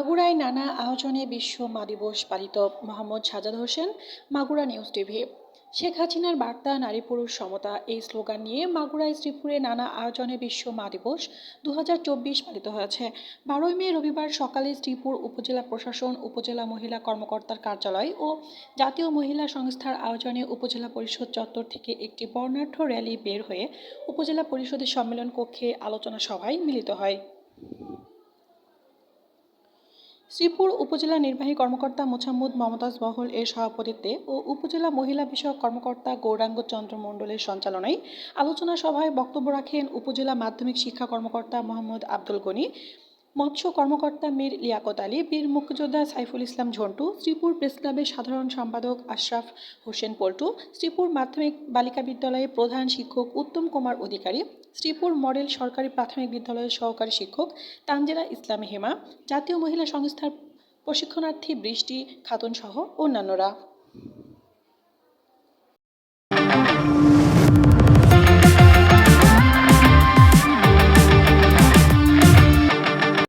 মাগুরায় নানা আয়োজনে বিশ্ব মা দিবস পালিত মোহাম্মদ সাজাদ হোসেন, মাগুরা নিউজ টিভি। শেখ হাসিনার বার্তা, নারী পুরুষ সমতা, এই স্লোগান নিয়ে মাগুরায় শ্রীপুরে নানা আয়োজনে বিশ্ব মা দিবস দু হাজার চব্বিশ পালিত হয়েছে। বারোই মে রবিবার সকালে শ্রীপুর উপজেলা প্রশাসন, উপজেলা মহিলা কর্মকর্তার কার্যালয় ও জাতীয় মহিলা সংস্থার আয়োজনে উপজেলা পরিষদ চত্বর থেকে একটি বর্ণাঢ্য র্যালি বের হয়ে উপজেলা পরিষদের সম্মেলন কক্ষে আলোচনা সভায় মিলিত হয়। শ্রীপুর উপজেলা নির্বাহী কর্মকর্তা মোছাম্মুদ মমতাজ বহল এর সভাপতিত্বে ও উপজেলা মহিলা বিষয়ক কর্মকর্তা গৌরাঙ্গ চন্দ্র মণ্ডলের সঞ্চালনায় আলোচনা সভায় বক্তব্য রাখেন উপজেলা মাধ্যমিক শিক্ষা কর্মকর্তা মোহাম্মদ আব্দুল গনি মৎস্য কর্মকর্তা মীর লিয়াকত আলী, বীর মুক্তিযোদ্ধা সাইফুল ইসলাম ঝন্টু, শ্রীপুর প্রেস ক্লাবের সাধারণ সম্পাদক আশরাফ হোসেন পল্টু, শ্রীপুর মাধ্যমিক বালিকা বিদ্যালয়ের প্রধান শিক্ষক উত্তম কুমার অধিকারী, শ্রীপুর মডেল সরকারি প্রাথমিক বিদ্যালয়ের সহকারী শিক্ষক তানজিলা ইসলাম হেমা, জাতীয় মহিলা সংস্থার প্রশিক্ষণার্থী বৃষ্টি খাতুন সহ অন্যান্যরা।